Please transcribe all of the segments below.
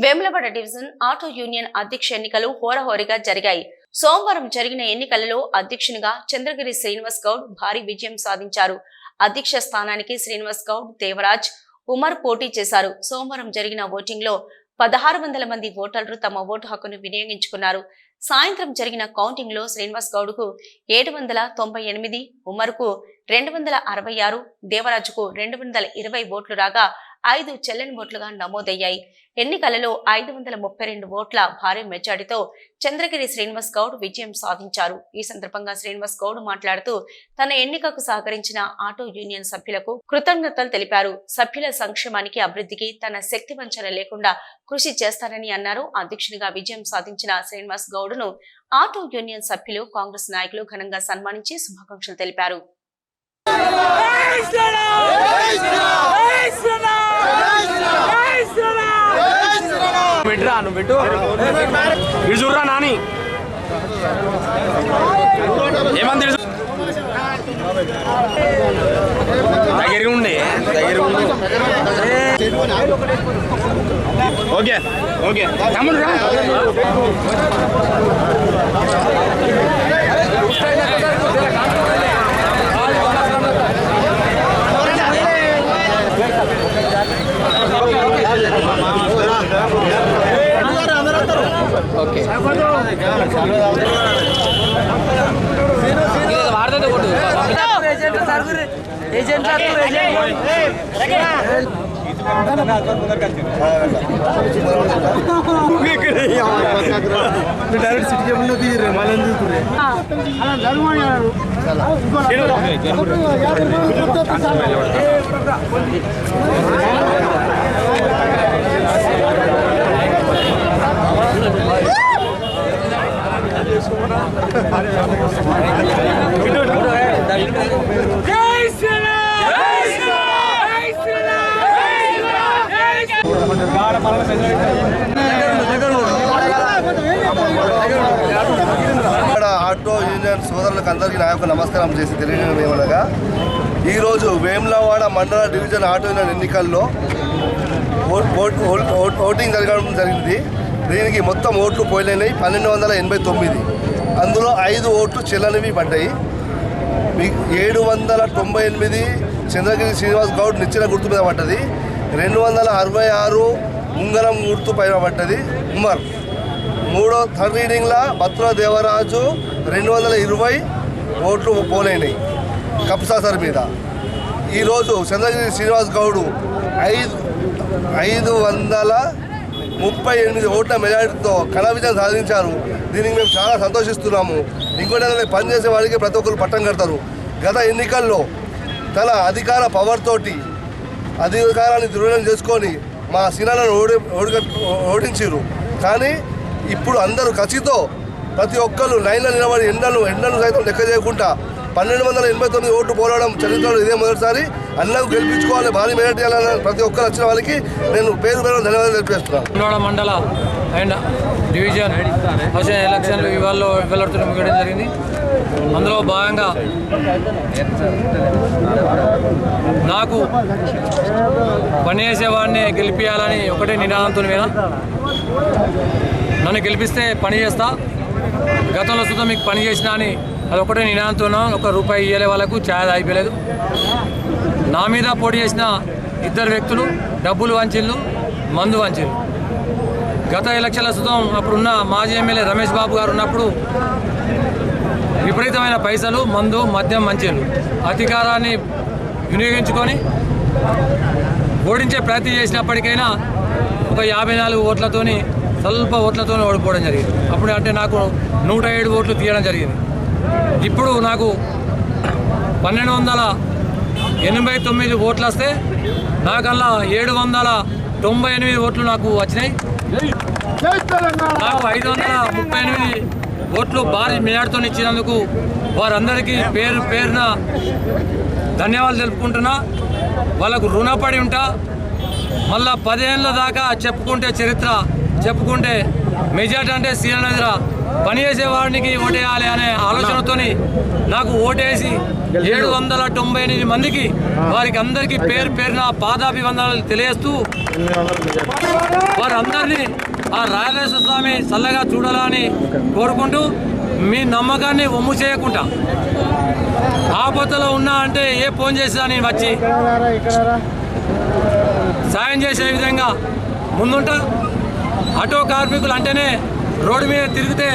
Vemulawada division auto union అధ్యక్ష ఎన్నికలు హోరహోరీగా జరిగాయి. సోమవారం జరిగిన ఎన్నికలలో అధ్యక్షునిగా చంద్రగిరి శ్రీనివాస్ గౌడ్ భారీ విజయం సాధించారు. అధ్యక్ష స్థానానికి శ్రీనివాస్ గౌడ్ దేవరాజ్ ఉమర్ పోటీ చేశారు. సోమవారం జరిగిన ఓటింగ్లో పదహారు వందల మంది ఓటర్లు తమ ఓటు హక్కును వినియోగించుకున్నారు. సాయంత్రం జరిగిన కౌంటింగ్లో శ్రీనివాస్ గౌడ్కు ఏడు వందల తొంభై ఎనిమిది ఉమర్కు రెండు వందల అరవై ఆరు దేవరాజుకు రెండు వందల ఇరవై ఓట్లు రాగా ఐదు చెల్లని ఓట్లుగా నమోదయ్యాయి. ఎన్నికలలో ఐదు వందల ముప్పై రెండు ఓట్ల భారీ మెజార్టీతో చంద్రగిరి శ్రీనివాస్ గౌడ్ విజయం సాధించారు. ఈ సందర్భంగా శ్రీనివాస్ గౌడ్ మాట్లాడుతూ తన ఎన్నికకు సహకరించిన ఆటో యూనియన్ సభ్యులకు కృతజ్ఞతలు తెలిపారు. సభ్యుల సంక్షేమానికి అభివృద్ధికి తన శక్తి వంచన లేకుండా కృషి చేస్తారని అన్నారు. అధ్యక్షునిగా విజయం సాధించిన శ్రీనివాస్ గౌడ్ను ఆటో యూనియన్ సభ్యులు కాంగ్రెస్ నాయకులు ఘనంగా సన్మానించి శుభాకాంక్షలు తెలిపారు. బిడ్రా నువ్వు బిడ్డు ఇటు చూడరా నాని ఏమని తెలుసు దగ్గరగా ఉండే దగ్గరగా ఉండు ఓకే ఓకే తమ్ముడు రా Legend satu, legend. Itu kan kita nggak akan mengerjakan. Kita direct city-nya belum di ఇక్కడ ఆటో యూనియన్ సోదరులకు అందరికీ నా యొక్క నమస్కారం చేసి తెలియజేయడం ఏమనగా ఈరోజు వేములవాడ మండల డివిజన్ ఆటో యూనియన్ ఎన్నికల్లో ఓ- ఓటింగ్ జరగడం జరిగింది. దీనికి మొత్తం ఓట్లు పోయినాయి పన్నెండు వందల ఎనభై తొమ్మిది. అందులో ఐదు ఓట్లు చెల్లనివి పడ్డాయి. ఏడు వందల తొంభై ఎనిమిది చంద్రగిరి శ్రీనివాస్ గౌడ్ నిచ్చిన గుర్తు మీద పడ్డది. రెండు వందల అరవై ఆరు ఉంగరం గుర్తు పైన పడ్డది. ఉమర్ మూడో థర్డ్ రీడింగ్లో బత్తుల దేవరాజు రెండు వందల ఇరవై ఓట్లు పోలైనాయి కప్సా సార్ మీద. ఈరోజు చంద్రగిరి శ్రీనివాస్ గౌడు ఐదు ఐదు వందల ముప్పై ఎనిమిది ఓట్ల మెజారిటీతో కళ విజయం సాధించారు. దీనికి మేము చాలా సంతోషిస్తున్నాము. ఇంకోటి పనిచేసే వారికి ప్రతి ఒక్కరు పట్టం కడతారు. గత ఎన్నికల్లో తన అధికార పవర్ తోటి అధికారాన్ని దుర్వినియోగం చేసుకొని మా సినాలను ఓడి ఓడి ఓడించారు కానీ ఇప్పుడు అందరూ కసితో ప్రతి ఒక్కరు లైన్లో నిలబడి ఎండలు ఎండలు సైతం లెక్క చేయకుండా పన్నెండు వందల ఎనభై తొమ్మిది ఓట్లు పోరాడడం చరిత్రలో ఇదే మొదటిసారి. అన్నం గెలిపించుకోవాలి భారీ మెజార్టీ చేయాలని ప్రతి ఒక్కరు వచ్చిన వాళ్ళకి నేను పేరు పేరు ధన్యవాదాలు తెలియజేస్తున్నాను. మండల అండ్ డివిజన్ వచ్చే ఎలక్షన్లు ఇవాళ వెల్లడుతున్న ముగ్గడం జరిగింది. అందులో భాగంగా నాకు పనిచేసేవాడిని గెలిపించాలని ఒకటే నినాదంతో మీద నన్ను గెలిపిస్తే పని చేస్తా. గతంలో సుతం మీకు పని చేసినా అని అది ఒకటే నినాదంతో ఒక రూపాయి ఇయ్యలే వాళ్ళకు ఛాయ్ అయిపోలేదు నా మీద పోటీ చేసిన ఇద్దరు వ్యక్తులు డబ్బులు వంచిళ్ళు మందు వంచిళ్ళు. గత ఎలక్షన్ల సుతం అప్పుడున్న మాజీ ఎమ్మెల్యే రమేష్ బాబు గారు ఉన్నప్పుడు విపరీతమైన పైసలు మందు మద్యం మంచిలు అధికారాన్ని వినియోగించుకొని ఓడించే ప్రయత్నం చేసినప్పటికైనా ఒక యాభై నాలుగు ఓట్లతోని స్వల్ప ఓట్లతో ఓడిపోవడం జరిగింది. అప్పుడు అంటే నాకు నూట ఏడు ఓట్లు తీయడం జరిగింది. ఇప్పుడు నాకు పన్నెండు వందల ఎనభై తొమ్మిది ఓట్లు వస్తే నాకల్లా ఏడు వందల తొంభై ఎనిమిది ఓట్లు నాకు వచ్చినాయి. నాకు ఐదు వందల ముప్పై ఎనిమిది ఓట్లు భారీ మేడతో ఇచ్చినందుకు వారందరికీ పేరు పేరున ధన్యవాదాలు తెలుపుకుంటున్నా. వాళ్ళకు రుణపడి ఉంటా. మళ్ళా పదేళ్ళ దాకా చెప్పుకుంటే చరిత్ర చెప్పుకుంటే మెజార్టీ అంటే సీఎం నదిరా పనిచేసే వాడికి ఓటేయాలి అనే ఆలోచనతోని నాకు ఓటేసి ఏడు వందల తొంభై ఎనిమిది మందికి వారికి అందరికీ పేరు పేరున పాదాభివందనాలు తెలియజేస్తూ వారందరినీ ఆ రాజేశ్వర స్వామి చల్లగా చూడాలని కోరుకుంటూ మీ నమ్మకాన్ని ఒమ్ము చేయకుండా ఆపదలో ఉన్నా అంటే ఏ ఫోన్ చేసినా నేను వచ్చి సాయం చేసే విధంగా ముందుంటా. ఆటో కార్మికులు అంటేనే రోడ్డు మీద తిరిగితే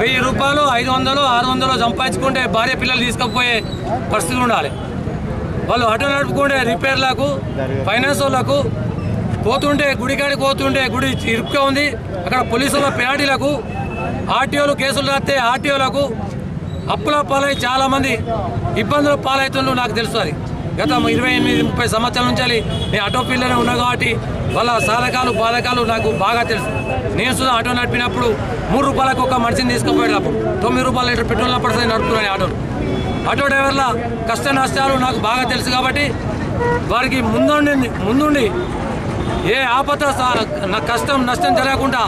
వెయ్యి రూపాయలు ఐదు వందలు ఆరు వందలు సంపాదించుకుంటే భార్య పిల్లలు తీసుకుపోయే పరిస్థితి ఉండాలి. వాళ్ళు ఆటో నడుపుకుంటే రిపేర్లకు ఫైనాన్స్ వాళ్ళకు పోతుంటే గుడికాడికి పోతుంటే గుడి ఇరుక్గా ఉంది. అక్కడ పోలీసుల పేటీలకు ఆర్టీఓలు కేసులు రాస్తే ఆర్టీఓలకు అప్పుల పాలై చాలామంది ఇబ్బందుల పాలవుతుండ్రు నాకు తెలుసు అది. గత ఇరవై ఎనిమిది ముప్పై సంవత్సరాల నుంచి నేను ఆటో ఫీల్డ్లోనే ఉన్నా కాబట్టి వాళ్ళ సాధకాలు బాధకాలు నాకు బాగా తెలుసు. నేను సుధా ఆటో నడిపినప్పుడు మూడు రూపాయలకు ఒక మనిషిని తీసుకుపోయేటప్పుడు తొమ్మిది రూపాయల లీటర్ పెట్రోల్ పడుతుంది నడుపుతున్నాను ఆటోలు ఆటో డ్రైవర్ల కష్ట నష్టాలు నాకు బాగా తెలుసు కాబట్టి వారికి ముందుండి ముందుండి ఏ ఆపద నా కష్టం నష్టం జరగకుండా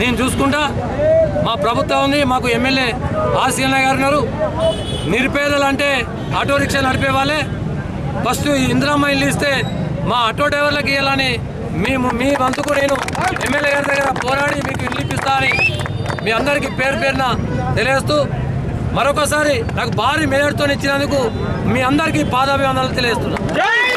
నేను చూసుకుంటా. మా ప్రభుత్వం ఉంది మాకు ఎమ్మెల్యే ఆశీలన గారు ఉన్నారు. నిరుపేదలు అంటే ఆటో రిక్షా నడిపే వాళ్ళే. ఫస్ట్ ఇందిరమ్మ ఇల్లు ఇస్తే మా ఆటో డ్రైవర్లకు ఇవ్వాలని మేము మీ వంతుకు నేను ఎమ్మెల్యే గారి దగ్గర పోరాడి మీకు ఇల్లు మీ అందరికీ పేరు పేరున తెలియజేస్తూ మరొకసారి నాకు భారీ మేయర్తో ఇచ్చినందుకు మీ అందరికీ పాదాభివందనలు తెలియజేస్తున్నాను